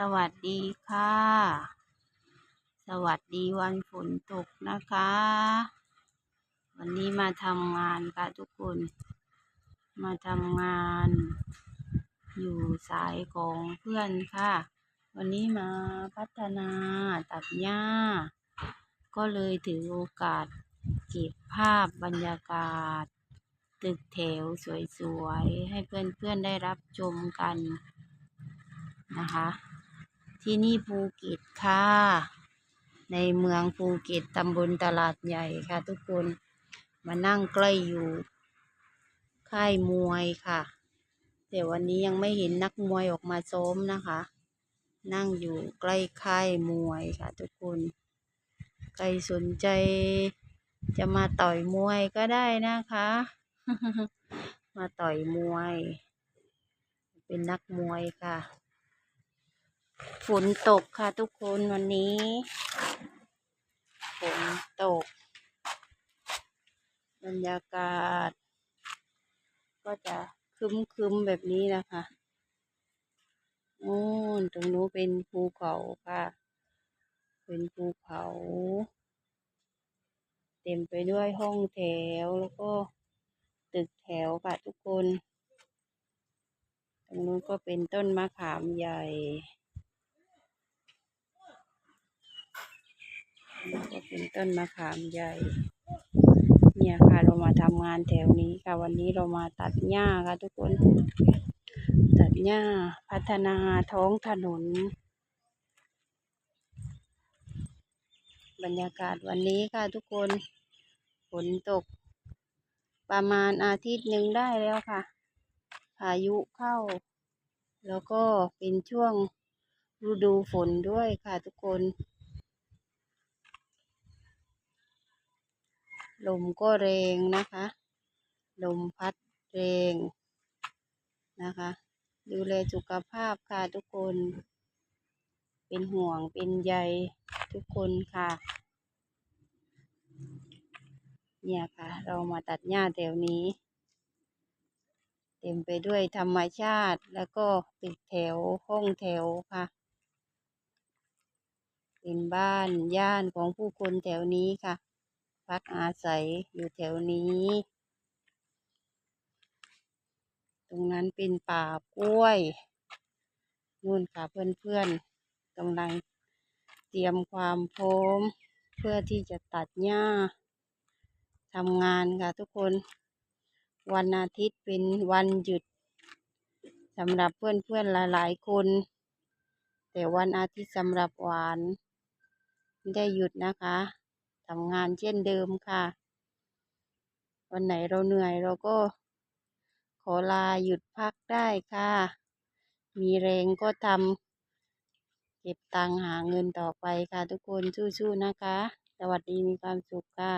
สวัสดีค่ะ สวัสดีวันฝนตกนะคะ วันนี้มาทำงานค่ะทุกคน มาทำงาน อยู่สายของเพื่อนค่ะ วันนี้มาพัฒนาตัดหญ้า ก็เลยถือโอกาสเก็บภาพบรรยากาศ ตึกแถวสวยๆ ให้เพื่อนๆได้รับชมกันนะคะ ที่นี่ภูเก็ตค่ะ ในเมืองภูเก็ตตำบลตลาดใหญ่ค่ะ ทุกคนมานั่งใกล้อยู่ ค่ายมวยค่ะ แต่วันนี้ยังไม่เห็นนักมวยออกมาซ้อมนะคะ นั่งอยู่ใกล้ค่ายมวยค่ะ ทุกคนใครสนใจจะมาต่อยมวยก็ได้นะคะ มาต่อยมวย เป็นนักมวยค่ะ ฝนตกค่ะทุกคนวันนี้ ฝนตก บรรยากาศ ก็จะครึ้มๆแบบนี้นะคะโอ้ตรงนู้นเป็นภูเขาค่ะ เป็นภูเขา เต็มไปด้วยห้องแถวแล้วก็ตึกแถวค่ะทุกคน ตรงนู้นก็เป็นต้นมะขามใหญ่ ก็เป็นต้นมะขามใหญ่ เนี่ยค่ะเรามาทำงานแถวนี้ค่ะ วันนี้เรามาตัดหญ้าค่ะทุกคน ตัดหญ้าพัฒนาท้องถนน บรรยากาศวันนี้ค่ะทุกคนฝนตก ประมาณอาทิตย์หนึ่งได้แล้วค่ะพายุเข้า แล้วก็เป็นช่วงฤดูฝนด้วยค่ะทุกคน ลมก็แรงนะคะ ลมพัดแรงนะคะ ดูแลสุขภาพค่ะทุกคน เป็นห่วงเป็นใยทุกคนค่ะ เนี่ยค่ะ เรามาตัดหญ้าแถวนี้ เต็มไปด้วยธรรมชาติแล้วก็ตึกแถวห้องแถวค่ะเป็นบ้านย่านของผู้คนแถวนี้ค่ะ พักอาศัยอยู่แถวนี้ ตรงนั้นเป็นป่ากล้วยนู่นค่ะเพื่อนๆกำลังเตรียมความพร้อม เพื่อที่จะตัดหญ้าทำงานค่ะทุกคน วันอาทิตย์เป็นวันหยุดสำหรับเพื่อนๆหลายๆคน แต่วันอาทิตย์สำหรับหวาน ไม่ได้หยุดนะคะ ทำงานเช่นเดิมค่ะ วันไหนเราเหนื่อยเราก็ขอลาหยุดพักได้ค่ะ มีแรงก็ทำเก็บตังค์หาเงินต่อไปค่ะทุกคนสู้ๆนะคะ สวัสดีมีความสุขค่ะ